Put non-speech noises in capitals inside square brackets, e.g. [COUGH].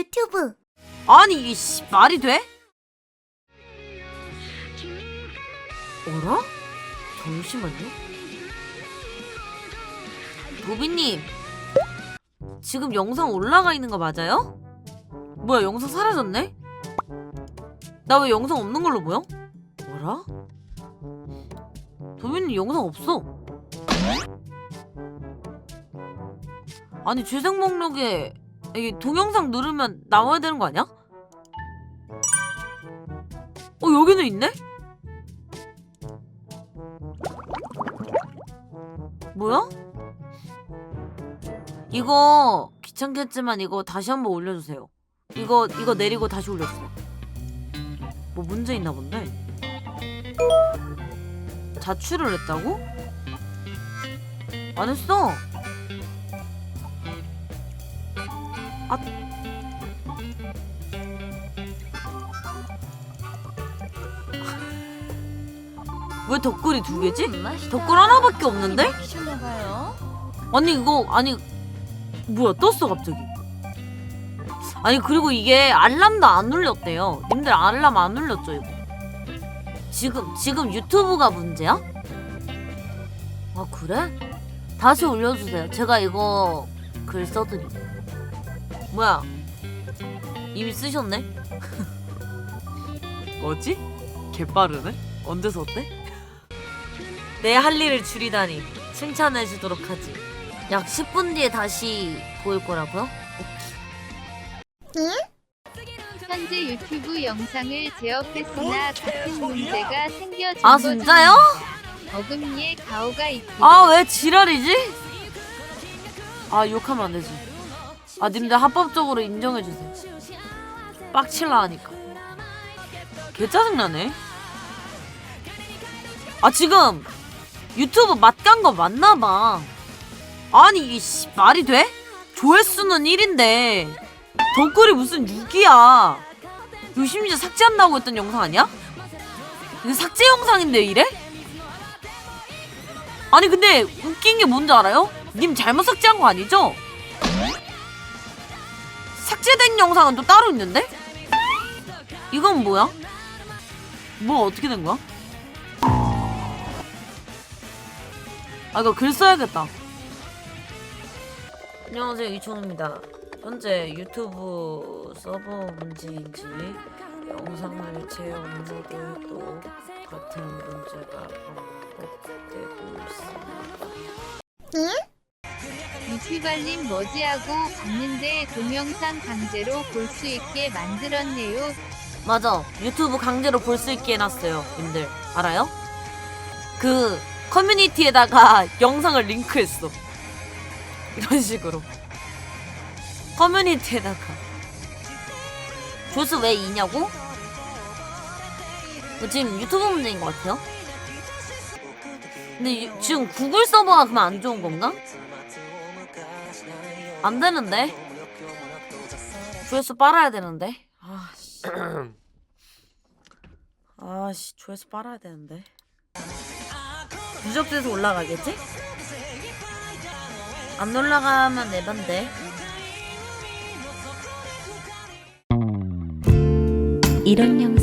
유튜브 아니 이게 씨, 말이 돼? 어라? 잠시만요. 도비님, 지금 영상 올라가 있는 거 맞아요? 뭐야 영상 사라졌네? 나 왜 영상 없는 걸로 보여? 뭐라? 도비님 영상 없어. 아니 재생 목록에 이 동영상 누르면 나와야 되는 거 아니야? 어 여기는 있네? 뭐야? 이거 귀찮겠지만 이거 다시 한번 올려주세요. 이거 이거 내리고 다시 올려주세요. 뭐 문제 있나 본데? 자취를 했다고? 안 했어. 왜 덧글이 두 개지? 덧글 하나밖에 없는데? 아니 이거 아니 뭐야 떴어 갑자기 아니 그리고 이게 알람도 안 울렸대요 님들 알람 안 울렸죠 이거 지금 지금 유튜브가 문제야? 아 그래? 다시 올려주세요 제가 이거 글 써드림 뭐야 이미 쓰셨네? [LAUGHS] 뭐지? 개빠르네? 언제 썼대? 내 할 일을 줄이다니 칭찬해 주도록 하지 약 10분 뒤에 다시 보일 거라고요? 현재 유튜브 영상을 제어했으나 같은 문제가 생겨진 아. 진짜요? 어금니에 가오가 있고 아 왜 지랄이지? 아 욕하면 안 되지 아 님들 합법적으로 인정해주세요 빡칠라 하니까 개 짜증나네 아 지금 유튜브 맛간 거 맞나봐 아니 이게 씨, 말이 돼? 조회수는 1인데 덧글이 무슨 6이야 이거 심지어 삭제한다고 했던 영상 아니야? 이거 삭제 영상인데 이래? 아니 근데 웃긴 게 뭔지 알아요? 님 잘못 삭제한 거 아니죠? 삭제된 영상은 또 따로 있는데? 이건 뭐야? 뭐 어떻게 된 거야? 아 이거 글 써야겠다 안녕하세요 이촌입니다 현재 유튜브 서버 문제인지 영상을 재업로드도 같은 문제가 반복되고 있습니다 유튜발님 머지하고 봤는데 동영상 강제로 볼 수 있게 만들었네요. 맞아 유튜브 강제로 볼 수 있게 해놨어요 님들 알아요? 그 커뮤니티에다가 [LAUGHS] 영상을 링크했어 이런 식으로 커뮤니티에다가 조수 왜 이냐고? 지금 유튜브 문제인 것 같아요 근데 유- 지금 구글 서버가 그러면 안 좋은 건가? 안 되는데? 조회수 빨아야 되는데? 아씨. [CLEARS THROAT] 아씨 조회수 빨아야 되는데. 누적돼서 올라가겠지? 안 올라가면 내반데. 이런 영상